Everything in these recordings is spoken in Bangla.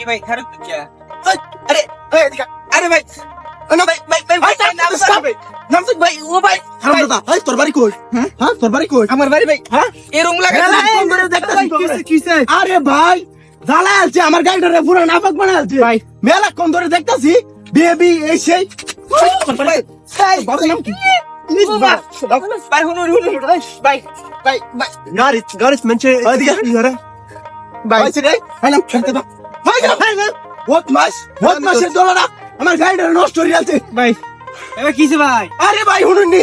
কি ভাই খারাপ তো क्या আরে এই এদিকে আরে ভাই না ভাই ভাই ভাই ভাই ভাই, নাম ভাই নাম ভাই ও ভাই হারামজাদা এই তোর বাড়ি কই হ্যাঁ? হ্যাঁ তোর বাড়ি কই আমার বাড়ি ভাই হ্যাঁ? এরকম লাগা মেলা ফোন করে দেখতাছি তোরে। আরে ভাই জ্বালা আছে আমার গাড়িটারে পুরো নাপাক বানা আছে ভাই। মেলা কোন ধরে দেখতাছি বেবি এই সেই ভাই বাবার নাম কি বাবা ভাই হুনুন হুনুন ভাই ভাই ভাই Garis, Garis mensen. ওইদিকে ভাই ভাই রে ভাই নাম খেলতে দাও ভাই ভাই বহুত মাস? বহুত মাসের দোলনা আমার গাড়িটারে নষ্ট হয়ে যাচ্ছে ভাই এবার কিছে ভাই? আরে ভাই শুনুননি।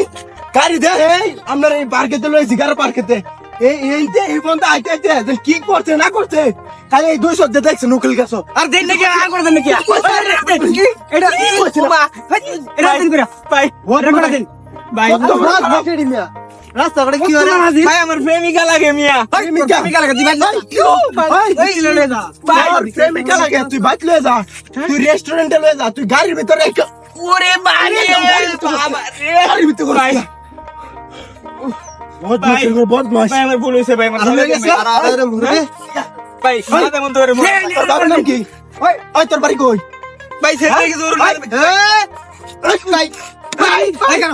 গাড়ি দে এই আমরা এই পার্কেতে লইছি গাড়ি পার্কেতে এই এই যে এই বন্ধ আইতে আইতে কি করছে না করছে খালি এই দুইশো যে দেখছে নুকিল গেছো আর দেন নাকি আর করে দেন নাকি? এটা কি করছিল? বাবা, ভাই, এটা দেন করে। ভাই এটা করে দেন। ভাই। রাস্তা করে কি করে ভাই আমার প্রেমিকা লাগে মিয়া প্রেমিকা? প্রেমিকা লাগে দিবেন ভাই, কিও? ভাই, এই ললে যা তোর প্রেমিকা লাগে, তুই বাইক লয়ে যা তুই রেস্টুরেন্টে লয়ে যা তুই গাড়ির ভিতরে এক- ওরে বাড়ি গাড়ির ভিতরে বাবা রে গাড়ির ভিতরে করে ভাই। বদমাশ, ভাই। এগুলো বদমাশ। ভাই আমার ভুল হয়েছে ভাই আমার আর হয়ে গেছে? আর আর মুরগে ভাই মাথা মন ধরে তোর বাবার নাম কি? ওই, ওই, তোর বাড়ি কই? ভাই ছেড়ে দেখি জোর ভাই, এই, ভাই, ভাই, ভাই, কেন?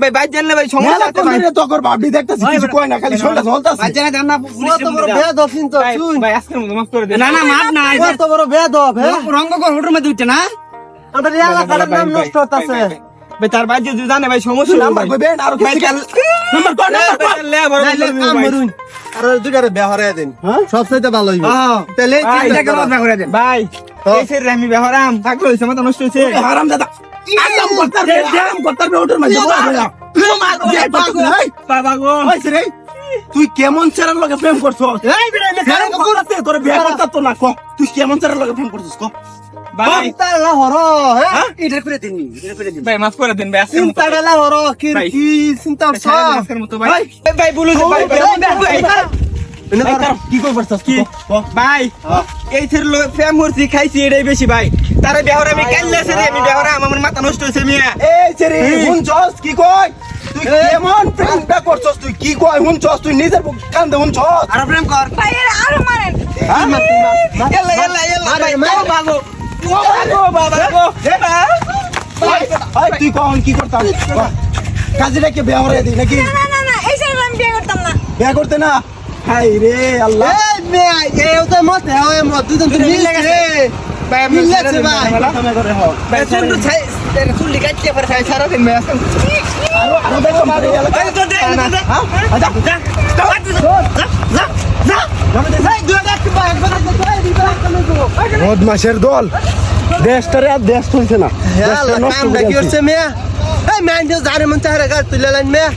ভাই ভাই জানলে ভাই সমস্যা কোন ভাই ধরে তোর বাপডি দেখতাছি, কিছু কয় না, খালি শোনটা ঝলতাছে। ভাই জানেন না কত বড় বেয়াদব কিন্তু ভাই শুন ভাই আজকে মাফ করে দেন না না মাফ না কত বড় বেয়াদব হ্যাঁ। রঙ্গ কর হোটেল মধ্যে উঠছে না? আমাদের এলাকার নাম নষ্ট হতাছে ভাই তার ভাই যদি জানে ভাই সমস্যা নাম্বার ভাই কইবেন, আরও ভাই কিছু- কাল- নাম্বার কো, নাম্বার কো? লে বড় কাম করুন আর দুটারে বিয়া হরাই দেন। হ্যাঁ? সবচাইতে ভালো হইবে। হ্যাঁ। তাহলে চিন্তা করা। করে দেন। ভাই এই সেই আমি বেহরাম থাকল হইছে মাথা নষ্ট হইছে। এই হারামজাদা। আকাম করতার বে, আকাম করতার বে, ওটার মাঝে বলা বলা। এই পাগল, এই, বাবা গো ওই রে, তুই কেমন চেরার লগে প্রেম করছ তোর বিয়ে করতে তো না ক তুই কেমন চেরার লগে প্রেম করছিস ক ভাই চিন্তাটা হরো হ্যাঁ এটা করে দিন এটা করে দিন ভাই মাফ করে দেন ভাই মতো চিন্তাটা হরো কি চিন্তা মতো ভাই ভাই। ভাই, ভাই বলুন ভাই ভাই, ভাই ভাই, ভাই, তার কি কি? কি? ভাই এই ছেড়ে লো ফেম হরছি খাইছি এটাই বেশি ভাই। তারে বেহরা আমি আমি বেহরা আমার মাথা নষ্ট হইছে মিয়া। এই সেরে হুনছস কি কই? তুই কেমন প্রেমটা করছস তুই? কি কই হুনছস তুই নিজের বুক কান্দে হুনছস আর প্রেম কর। ভাই এর আরও মারেন। এলা এলা এলা ভাই মারে। ও বাগো ও বাগো বাবা গো ভাই ভাই তুই কখন কি করতাম? কাজীটাকে বিয়ে হরে দিই নাকি? না না না এই ছেলে আমি বিয়ে করতাম না। বিয়ে করতে না? হাই রে আল্লাহ। এই মেয়ে এই তো মত হয় মত দুজন তো মিল লাগে ভাই মিল দেন ভাই। প্রথমে করে হ ভাই শুনু ছাই চুল্লি কাটতে পারে ছাই সারা দিন ভাই আসেন আরও আরও দেখো মারে। ভাই তো দে দে হ্যাঁ? আচ্ছা। যা যা যা বদমাশের দল। দেশটারে আর দেশ চলছে না। দেশটা নষ্ট করে কি আনছে। মেয়ে। এই ম্যান যে জারে মন চাহে গাছ তুলে লাইন মেয়ে।